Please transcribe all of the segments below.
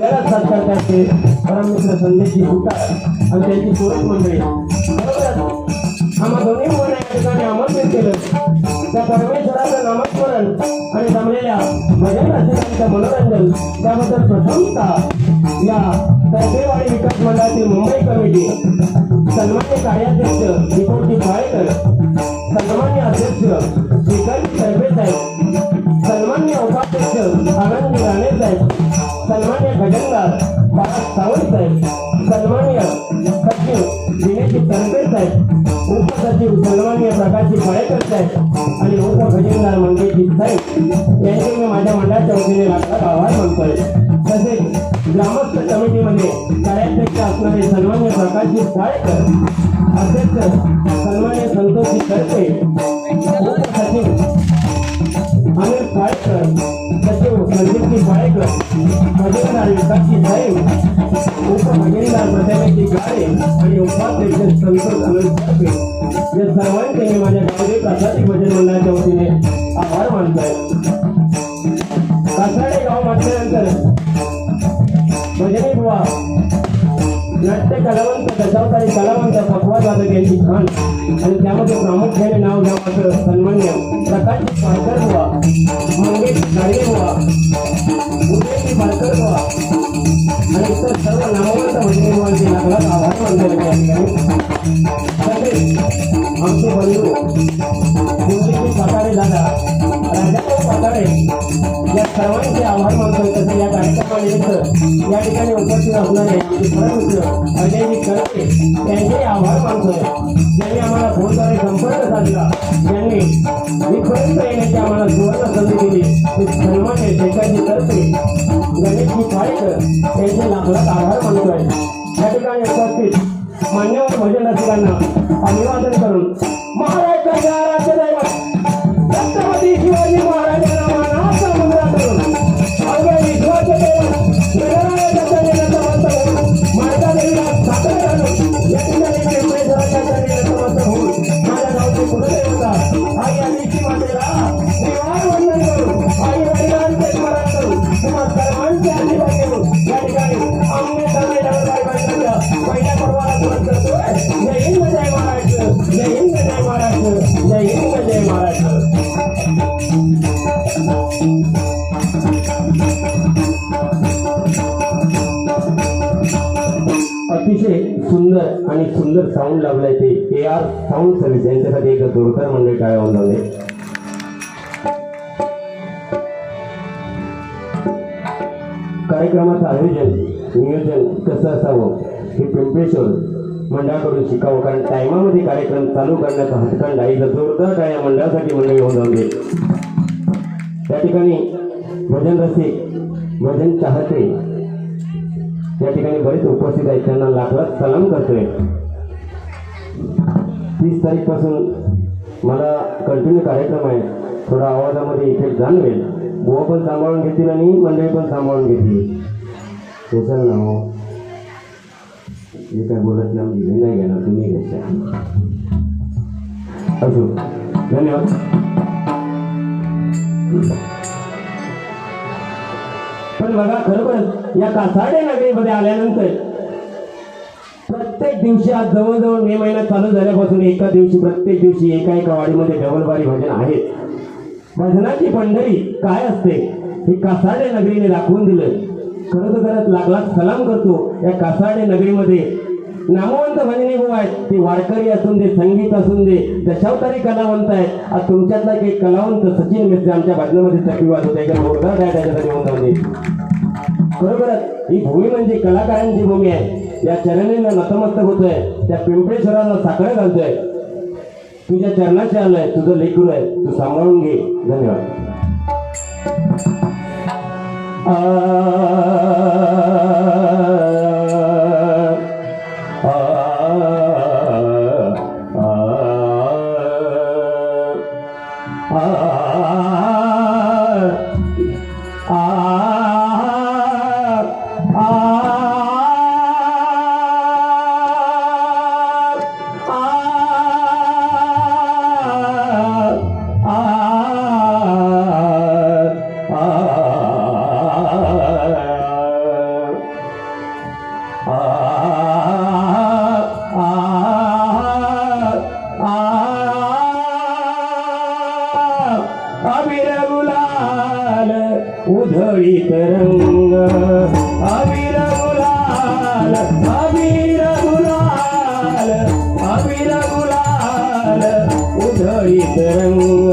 आपल्याला सत्कार करते परममित्र संदेशजी हुकार आणि त्यांची सुरत मंडळी आम्हा दोन्ही मुलांना या ठिकाणी आमंत्रित केलं. त्या परमेश्वराचं नामस्मरण आणि जमलेल्या भजन रचनांचं मनोरंजन. त्याबद्दल प्रथमतः या तर्फेवाडी विकास मंडळातील मुंबई कमिटी सन्मान्य कार्याध्यक्ष दीपकजी फाळेकर सन्मान्य अध्यक्ष श्रीकांत सरबे साहेब सन्मान्य उपाध्यक्ष बाळा सावंत साहेब सन्मान्य सचिव दिनेश तनबे साहेब उपसचिव सन्मान्य प्रकाशजी फळेकर साहेब आणि उप गजनदार मंगेशजी साहेब यांचे मी माझ्या मंडळाच्या वतीने लागतात आभार मानतोय तसेच ग्रामस्थ कमिटीमध्ये कार्याध्यक्ष असणारे सन्मान्य प्रकाशजी फाळेकर अध्यक्ष सन्मान्य संतोषजी करते भजनदार जाई साहेब उपभजनदार प्रतिमेची आणि उपाध्यक्ष संतोष अनंत या सर्वांचे मी माझ्या गावडे कासाटी भजन मंडळाच्या वतीने आभार मानतोय कासाडे गाव म्हटल्यानंतर भजनी बुवा नाट्य कलावंत दशावतारी कलावंत पकवाद जाधव यांची खान आणि त्यामध्ये प्रामुख्याने नाव घ्या मात्र सन्मान्य प्रकाश पालकर बुवा. मंगेश गाडगे बुवा आणि इतर सर्व आभार या ठिकाणी तसेच आमचे बंधू दादा राजाभाऊ या सर्वांचे आभार या या ठिकाणी उपस्थित असणारे मित्र परममित्र अजयजी करते त्यांचे आभार मानतोय ज्यांनी आम्हाला फोनद्वारे संपर्क साधला ज्यांनी इथपर्यंत येण्याची आम्हाला सुवर्ण संधी दिली ते सन्मान्य शेखाजी करते गणेशजी खाळेकर त्यांचे लाखलाख आभार मानतोय. या ठिकाणी उपस्थित मान्यवर भजन रसिकांना अभिवादन करून महाराष्ट्राच्या सुंदर साऊंड लावलाय ते. ए आर साऊंड सर्व्हिस यांच्यासाठी एक जोरदार मंडळी टाळ्या लावले कार्यक्रमाचं आयोजन नियोजन कसं असावं हे पिंपळेश्वर मंडळाकडून शिकावं. कारण टायमामध्ये कार्यक्रम चालू करण्याचा हातखंड आहे. जर जोरदार टाळ्या मंडळासाठी मंडळी होऊन जाऊ दे. त्या ठिकाणी भजन रसिक भजन चाहते. या ठिकाणी बरेच उपस्थित आहेत. त्यांना लाख सलाम करतोय. तीस तारीखपासून मला कंटिन्यू कार्यक्रम आहे. थोडा आवाजामध्ये इफेक्ट जाणवेल. बुवा पण सांभाळून घेतील आणि मंडळी पण सांभाळून घेतील. त्याचं नाव जे हो. काय बोलत नाही मी नाही घेणार तुम्ही घ्यायच्या. असो. धन्यवाद. पण बघा खरोखरच या कासाडे नगरीमध्ये आल्यानंतर प्रत्येक दिवशी आज जवळजवळ मे महिना चालू झाल्यापासून एका दिवशी प्रत्येक दिवशी एका एका वाडीमध्ये डबलबारी भजन आहेत भजनाची पंढरी काय असते? हे कासाडे नगरीने दाखवून दिलं खरं करत लागला सलाम करतो. या कासाडे नगरीमध्ये नामवंत भजनी भाऊ आहेत. ते वारकरी असून दे संगीत असून दे दशावतारी कलावंत आहेत. आज तुमच्यातला एक कलावंत सचिन मिस्त्री आमच्या भजनामध्ये चक्रीवाद होते एका जोरदार आहे त्याच्यासाठी होऊन दे खरोखरच ही भूमी म्हणजे कलाकारांची भूमी आहे. या चरणीला नतमस्तक होतोय. त्या पिंपळेश्वराला साखर घालतोय. तुझ्या चरणाचे आलंय तुझं लेखून आहे तू सांभाळून घे. धन्यवाद. अविरव लाल उधळीत तरंग अविरव लाल अविरव लाल अविरव लाल उधळीत तरंग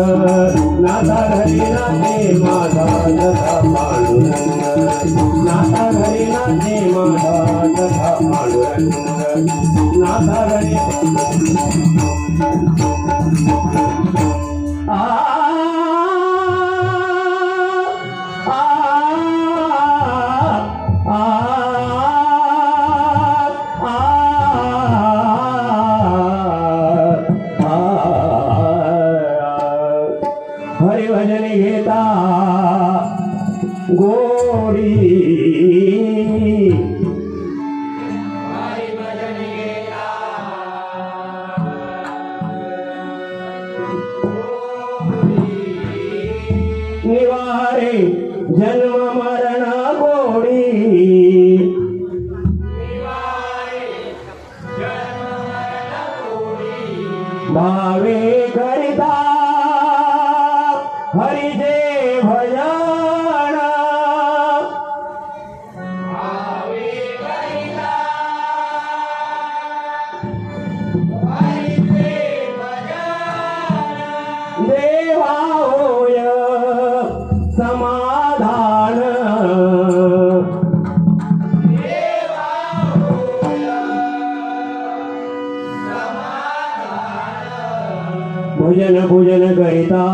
भजन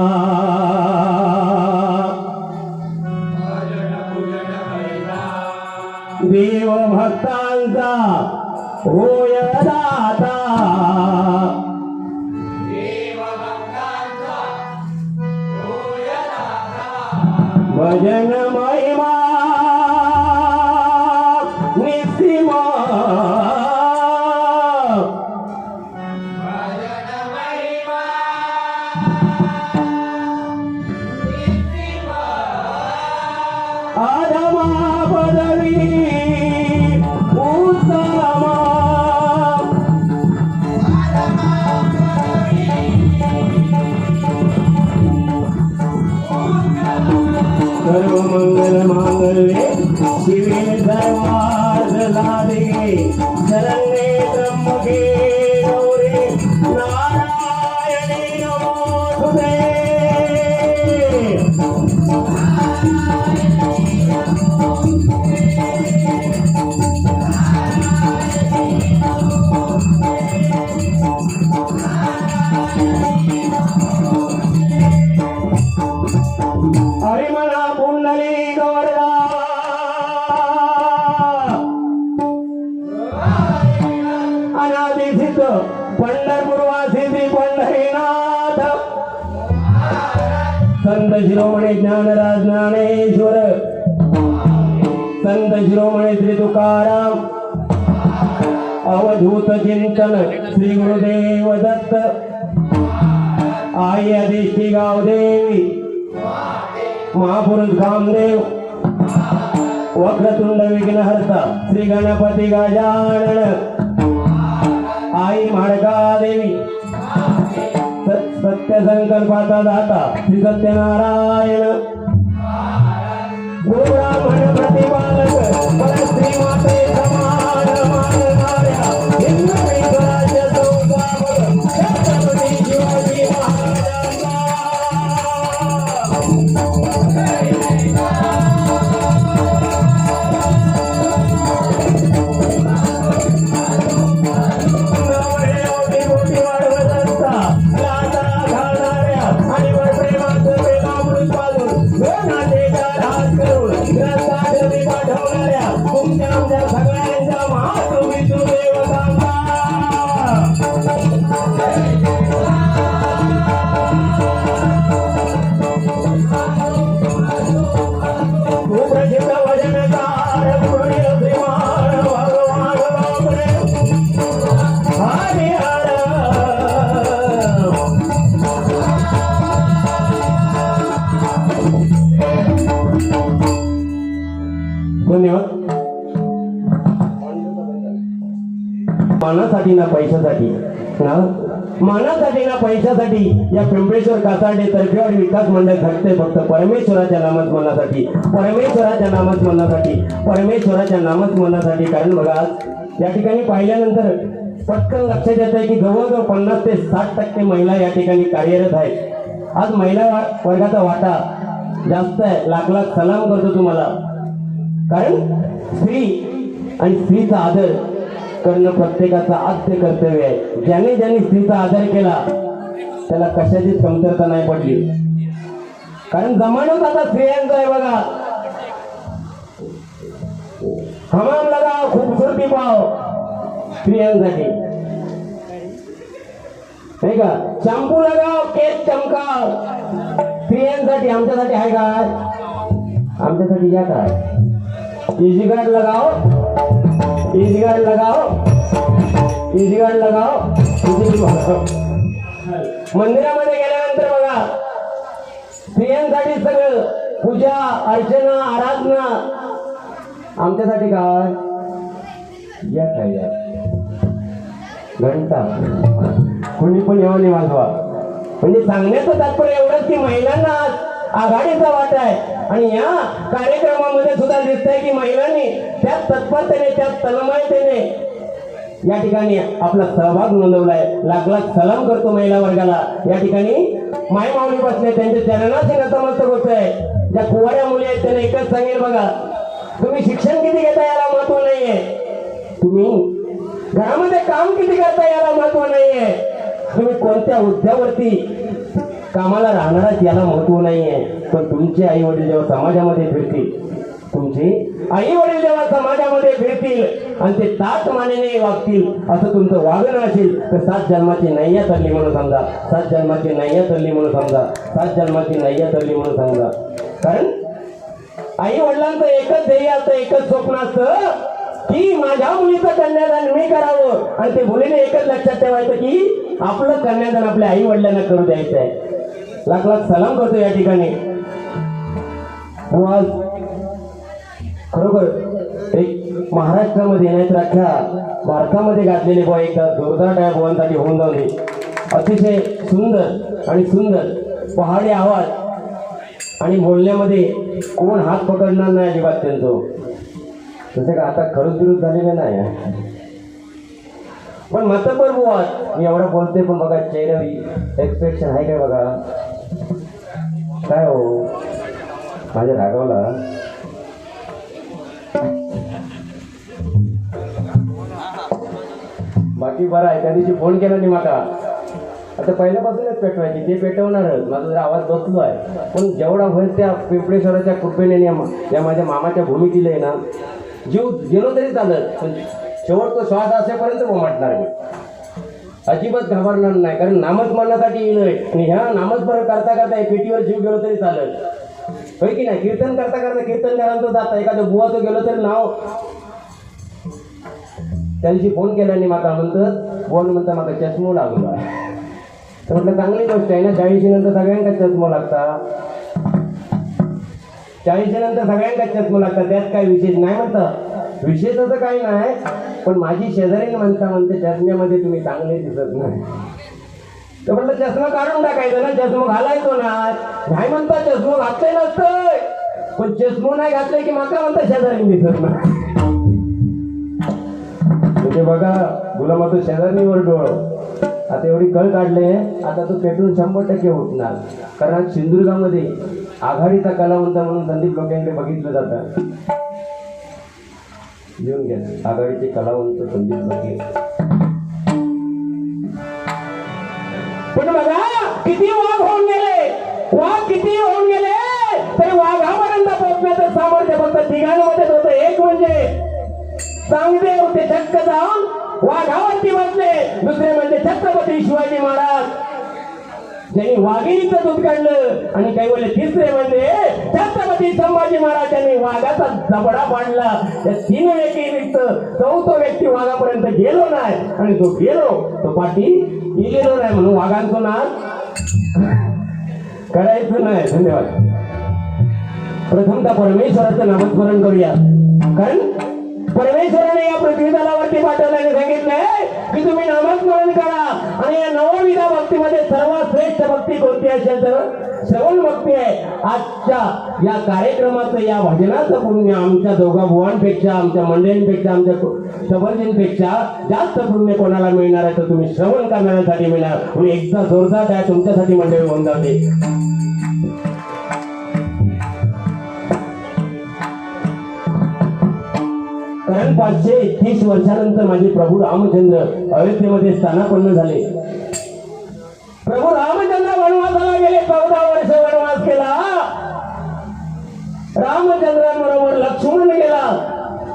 पूजन करिता देव भक्तांचा होय वाजला रे जलने ब्रह्मगे शिरोमणी ज्ञानराज ज्ञानेश्वर संत शिरोमणी श्री तुकाराम. अवधूत चिंतन श्री गुरुदेव दत्त. आई अधिष्ठी गावदेवी. महापुरुष कामदेव. वक्रतुंड विघ्नहर्ता श्री गणपती गजानन. आई माडका देवी सत्य संकल्पाचा दाता श्री सत्यनारायण. गुरुब्राह्मण प्रतिपालक ना या पिंपळेश्वर कासाडे तर्फे आणि विकास मंडळ घडते फक्त परमेश्वराच्या नामस्मरणासाठी. परमेश्वराच्या नामस्मरणासाठी परमेश्वराच्या नामस्मरणासाठी. कारण बघा आज या ठिकाणी पाहिल्यानंतर पटकन लक्षात येत आहे की जवळजवळ पन्नास ते साठ टक्के महिला या ठिकाणी कार्यरत आहेत. आज महिला वर्गाचा वाटा जास्त आहे. लाख लाख सलाम करतो तुम्हाला. कारण स्त्री आणि स्त्रीचा आदर करणं प्रत्येकाचं आद्य कर्तव्य आहे. ज्याने ज्याने स्त्रीचा आदर केला त्याला कशाचीच कमतरता नाही पडली. कारण जमानच आता स्त्रियांचा आहे बघा. हमाम लगाव खूबसूरती पाव स्त्रियांसाठी. नाही का? शॅम्पू लगाव केस चमकाव. स्त्रियांसाठी आमच्यासाठी आहे काय? आमच्यासाठी या काय? इजी गार्ड लगाव. इजी गार्ड लगाव. इजी गार्ड लगाव. इजी मंदिरामध्ये गेल्यानंतर बघा स्त्रियांसाठी सगळं पूजा अर्चना आराधना. आमच्यासाठी काय? या काय या घंटा. कोणी पण येऊन वाजवा म्हणजे सांगण्याचं तात्पर्य एवढंच की महिलांना आज आघाडीचा वाटा आहे. आणि या कार्यक्रमामध्ये सुद्धा दिसतंय की महिलांनी त्या तत्परतेने त्या तन्मयतेने या ठिकाणी आपला सहभाग नोंदवलाय. लागला सलाम करतो महिला वर्गाला. या ठिकाणी माय माऊली बसले त्यांच्या चरणाशी नतमस्तक होत आहे. ज्या कुवाऱ्या मुली आहेत त्यांना एकच सांगेल बघा. तुम्ही शिक्षण किती घेता याला महत्त्व नाहीये. तुम्ही घरामध्ये काम किती करता याला महत्त्व नाहीये. तुम्ही कोणत्या हुद्द्यावरती कामाला राहणारच याला महत्त्व नाहीये. पण तुमचे आई वडील जेव्हा समाजामध्ये फिरतील तुमचे. आई वडील जेव्हा समाजामध्ये फिरतील आणि ते सात मानेने वागतील. असं तुमचं वागणं असेल तर सात जन्माची नैया तरली म्हणून समजा. सात जन्माची नैया तरली म्हणून समजा. सात जन्माची नैया तरली म्हणून समजा. कारण आई वडिलांचं एकच ध्येय असतं एकच स्वप्न असतं की माझ्या मुलीचं कन्यादान मी करावं. आणि ते मुलीने एकच लक्षात ठेवायचं की आपलं कन्यादान आपल्या आई वडिलांना करू द्यायचं आहे लाख लाख सलाम करतो या ठिकाणी. खरोखर एक महाराष्ट्रामध्ये नाही तर अख्ख्या भारतामध्ये गाजलेले बुवा एक जोरदार टाळ्या बुवांसाठी होऊन जाऊ अतिशय सुंदर आणि सुंदर पहाडी आवाज आणि बोलण्यामध्ये कोण हात पकडणार नाही अजिबात त्यांचं. तसं का आता खरंच विरोध झालेलं नाही पण मतपर बुवा मी एवढं बोलते पण बघा चेहऱ्यावर एक्सप्रेशन आहे काय बघा? काय हो? माझ्या रागावला. बाकी बरं आहे. त्या दिवशी फोन केला नाही माका. आता पहिल्यापासूनच पेटवायची. ते पेटवणारच. माझा जरा आवाज बसलो आहे. पण जेवढा होईल त्या पिंपळेश्वराच्या कृपेने या माझ्या मामाच्या भूमिकेला आहे ना जीव गेलो तरी चालत. पण शेवट तो श्वास असेपर्यंत बोमाटणार मी. अजिबात घाबरणार नाही. कारण नामस्मरणासाठी येलोय आणि ह्या नामस्मरण करता करता एक पेटीवर जीव गेलो तरी चालत. होय की नाही? कीर्तन करता करता कीर्तनकारांचं जात एखादं बुवाचं गेलो तरी नाव त्यांशी फोन केला आणि माका म्हणतं फोन म्हणता माझा चष्मो लागला तर म्हटलं चांगली गोष्ट आहे ना चाळीशी नंतर सगळ्यांका चष्मो लागता चाळीशी नंतर सगळ्यांका चष्मो लागतात त्यात काय विशेष नाही म्हणतं. विशेष असं काही नाही पण माझी शेजारी म्हणता म्हणते चष्म्यामध्ये तुम्ही चांगले दिसत नाही. तर म्हटलं चष्मा काढून टाकायचा ना चष्मा घालायचो ना. नाही म्हणता चष्मा घातले नसतोय. पण चष्मो नाही घातले की माका म्हणता शेजारी दिसत नाही. ते बघा गुलामाचं शेजारणीवर डोळ. आता एवढी कळ काढले आता तो पेटून शंभर टक्के उठणार. कारण आज सिंधुदुर्गामध्ये आघाडीचा कलावंत म्हणून संदीप लोकांकडे बघितलं जातं. लिहून घ्या आघाडीचे कलावंत संदीप लोके. पण बघा किती वाघ होऊन गेले. वाघ किती होऊन गेले तरी वाघापर्यंत पोहोचण्याचं सामर्थ्य फक्त तिघांमध्येच होतं. एक म्हणजे चांगले होते चक्क जाऊन. वाघावरती बसले दुसरे म्हणजे छत्रपती शिवाजी महाराज. ज्यांनी वाघिणीचं दूध काढलं आणि काही बोलले तिसरे म्हणजे छत्रपती संभाजी महाराजांनी वाघाचा जबडा पाडला या तीन व्यक्ती चौथो व्यक्ती वाघापर्यंत गेलो नाही. आणि तो गेलो तो पाठी गेलेलो नाही म्हणून वाघांचं नाव करायचं नाही. धन्यवाद. प्रथमतः परमेश्वराचं नामस्मरण करूया. कारण परमेश्वराने या पृथ्वी तलावरती पाठवल्याने सांगितलंय की तुम्ही नामस्मरण करा. आणि या नवविधा भक्तीमध्ये सर्वात श्रेष्ठ भक्ती कोणती असेल तर श्रवण भक्ती आहे. आजच्या या कार्यक्रमाचं या भजनाचं पुण्य आमच्या दोघा भुवांपेक्षा आमच्या मंडळींपेक्षा आमच्या सबर्जींपेक्षा जास्त पुण्य कोणाला मिळणार आहे तर तुम्ही श्रवण करण्यासाठी मिळणार. म्हणून एकदा जोरदार त्या तुमच्यासाठी मंडळी होऊन जाते. कारण पाचशे तीस वर्षानंतर माझे प्रभू रामचंद्र अयोध्येमध्ये स्थानापन्न झाले. प्रभू रामचंद्र वनवासाला गेले चौदा वर्ष वनवास केला. रामचंद्रांबरोबर लक्ष्मण गेला.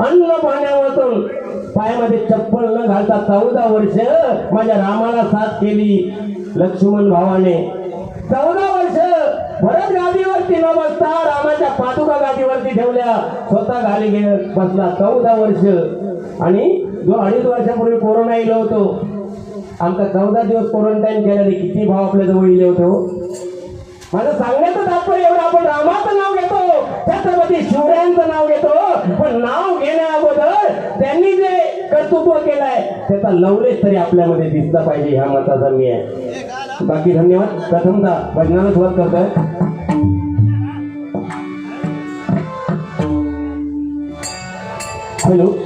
अन्न पाण्यावरून पायामध्ये चप्पल न घालता चौदा वर्ष माझ्या रामाला साथ केली लक्ष्मण भावाने. चौदा वर्ष भरत गादीवर तीन वाजता रामाच्या पादुका गादीवरती ठेवल्या. स्वतः गाली घेत बसला चौदा वर्ष. आणि जो अडीच वर्षापूर्वी कोरोना येलो होतो आमचा चौदा दिवस क्वारंटाईन केल्याने किती भाव आपल्या जवळ येले होतो हो. माझं सांगण्याचं तात्पर्य एवढं आपण रामाचं नाव घेतो छत्रपती शिवरायांचं नाव घेतो पण नाव घेण्या अगोदर त्यांनी जे कर्तृत्व केलंय त्याचा लवलेश तरी आपल्यामध्ये दिसला पाहिजे ह्या मताचा मी आहे. बाकी धन्यवाद. प्रथमदा भजनाला सुरुवात करतोय. Hello.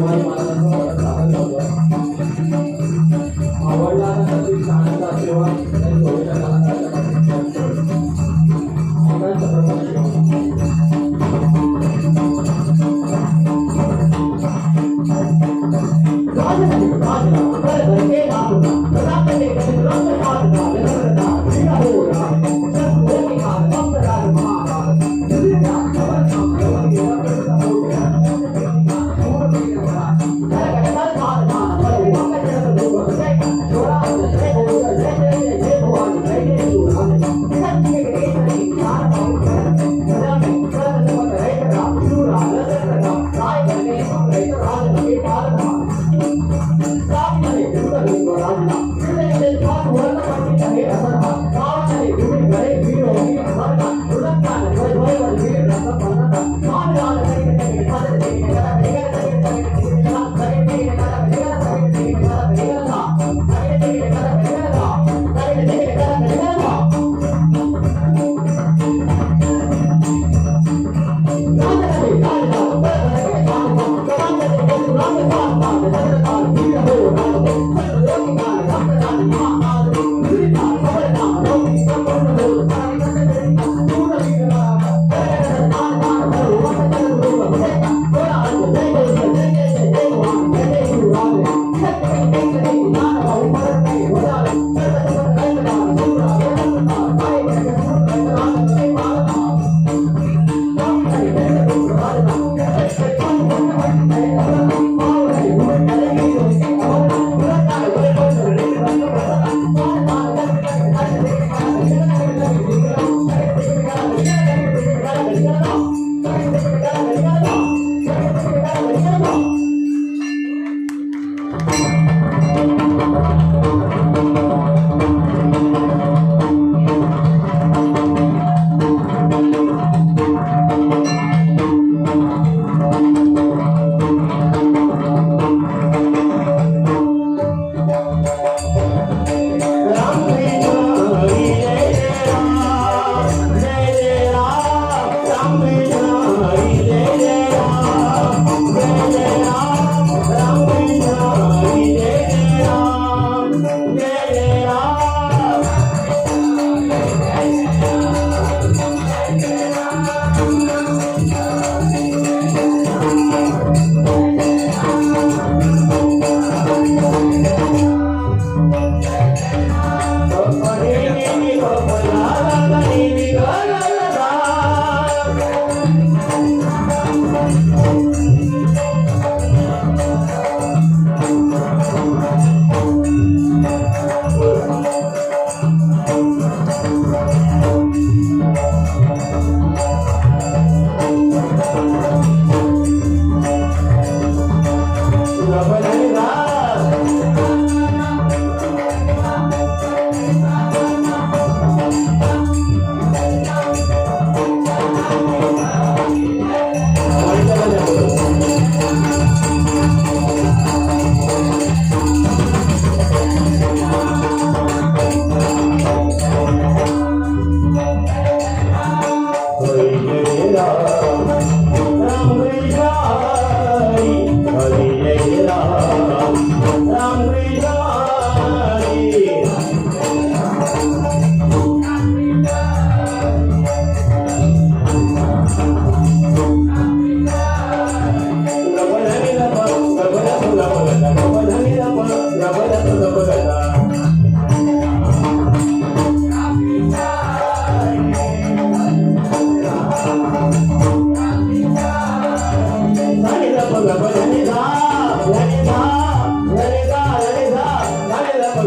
Amém.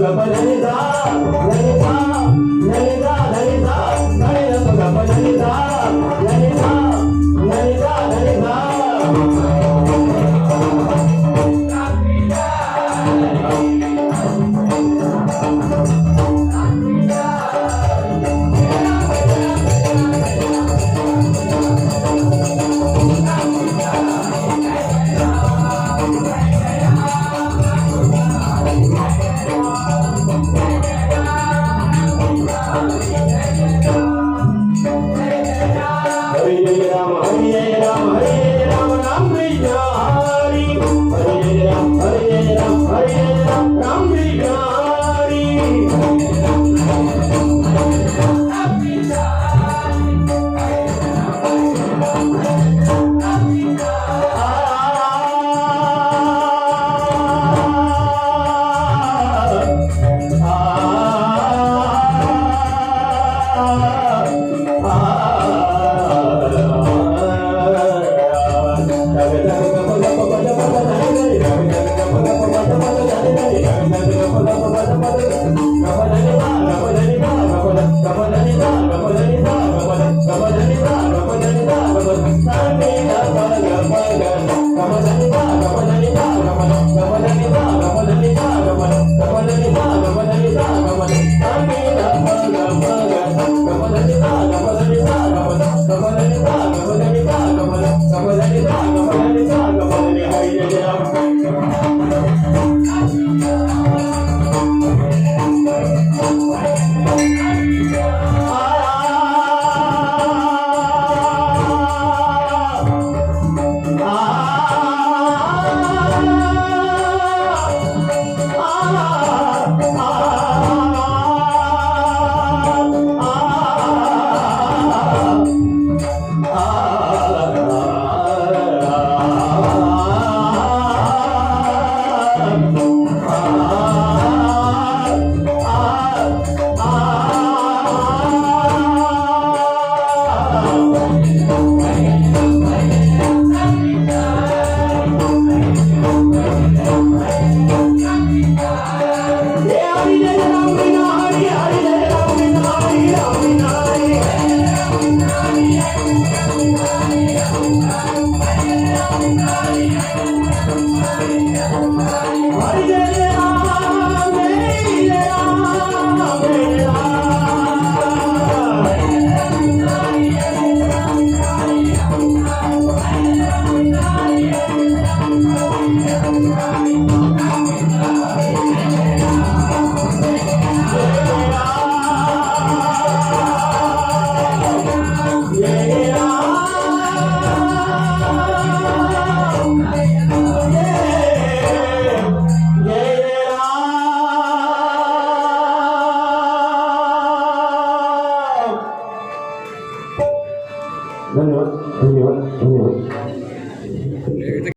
la manera